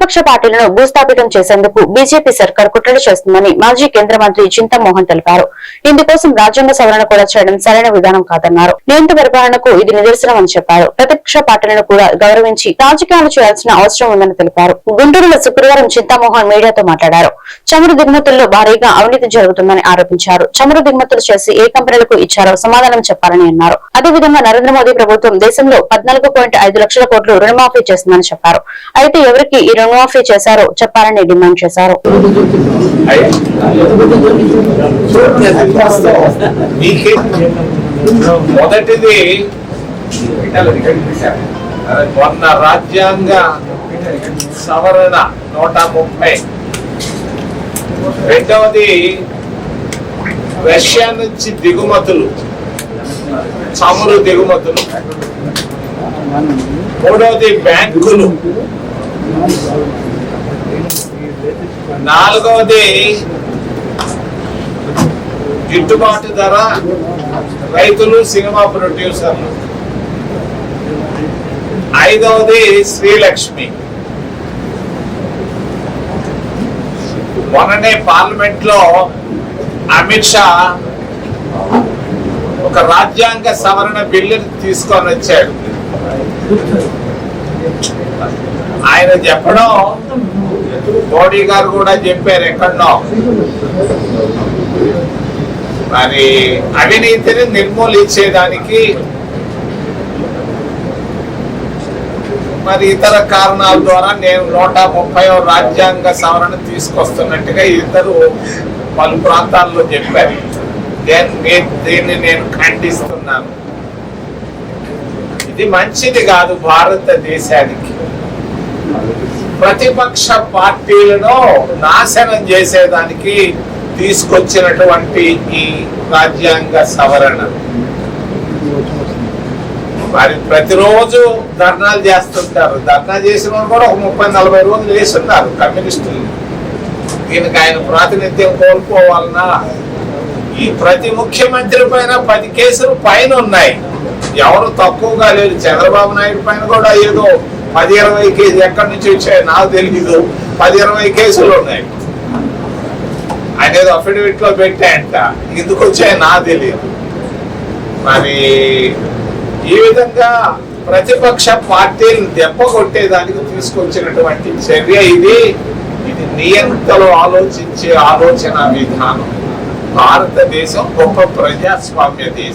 ప్రతిపక్ష పార్టీలను భూస్థాపితం చేసేందుకు బీజేపీ సర్కార్ కుట్రలు చేస్తుందని మాజీ కేంద్ర మంత్రి చింతమోహన్ తెలిపారు. ఇందుకోసం రాజ్యాంగ సవరణ కూడా చేయడం సరైన విధానం కాదన్నారు. నియంత్ర పరిపాలనకు ఇది నిదర్శనం అని చెప్పారు. ప్రతిపక్ష పార్టీలను కూడా గౌరవించి రాజకీయాలు చేయాల్సిన అవసరం ఉందని తెలిపారు. గుంటూరులో శుక్రవారం చింతామోహన్ మీడియాతో మాట్లాడారు. చమురు దిగుమతుల్లో భారీగా అవినీతి జరుగుతుందని ఆరోపించారు. చమురు దిగుమతులు చేసి ఏ కంపెనీలకు ఇచ్చారో సమాధానం చెప్పాలని అన్నారు. అదేవిధంగా నరేంద్ర మోదీ ప్రభుత్వం దేశంలో పద్నాలుగు పాయింట్ ఐదు లక్షల కోట్లు రుణమాఫీ చేస్తుందని చెప్పారు. అయితే ఎవరికి ఈ రుణమాఫీ చేశారో చెప్పాలని డిమాండ్ చేశారు. మొదటిది మొన్న రాజ్యాంగ సవరణ నూట ముప్పై. రెండవది రష్యా నుంచి దిగుమతులు చమురు దిగుమతులు. మూడవది బ్యాంకులు. నాలుగవది గిట్టుబాటు ధర రైతులు సినిమా ప్రొడ్యూసర్లు. ఐదవది శ్రీలక్ష్మి. మొన్ననే పార్లమెంట్లో అమిత్ షా ఒక రాజ్యాంగ సవరణ బిల్లును తీసుకొని వచ్చాడు. ఆయన చెప్పడం మోడీ గారు కూడా చెప్పారు ఎక్కడో మరి అవినీతిని నిర్మూలించేదానికి మరి ఇతర కారణాల ద్వారా నేను నూట ముప్పై రాజ్యాంగ సవరణ తీసుకొస్తున్నట్టుగా ఇద్దరు పలు ప్రాంతాల్లో చెప్పారు. నేను దీన్ని నేను ఖండిస్తున్నాను. ఇది మంచిది కాదు భారతదేశానికి. ప్రతిపక్ష పార్టీలను నాశనం చేసేదానికి తీసుకొచ్చినటువంటి ఈ రాజ్యాంగ సవరణ. మరి ప్రతిరోజు ధర్నాలు చేస్తుంటారు. ధర్నా చేసిన వాళ్ళు కూడా ఒక ముప్పై నలభై రోజులు వేస్తున్నారు కమ్యూనిస్టులు. దీనికి ఆయన ప్రాతినిధ్యం కోల్పోవాలన్నా ఈ ప్రతి ముఖ్యమంత్రి పైన పది కేసులు పైన ఉన్నాయి. ఎవరు తక్కువగా లేదు చంద్రబాబు నాయుడు పైన కూడా ఏదో పది ఇరవై కేసులు ఎక్కడి నుంచి వచ్చాయో నాకు తెలియదు పది ఇరవై కేసులు ఉన్నాయి. ఆయన ఏదో అఫిడవిట్లో పెట్టాయంట. ఎందుకు వచ్చాయో నాకు తెలియదు మరి ఈ విధంగా ప్రతిపక్ష పార్టీలు దెబ్బ కొట్టేదానికి తీసుకొచ్చినటువంటి చర్య ఇది. ఇది నియంతలు ఆలోచించే ఆలోచన విధానం. భారతదేశం గొప్ప ప్రజాస్వామ్య దేశం.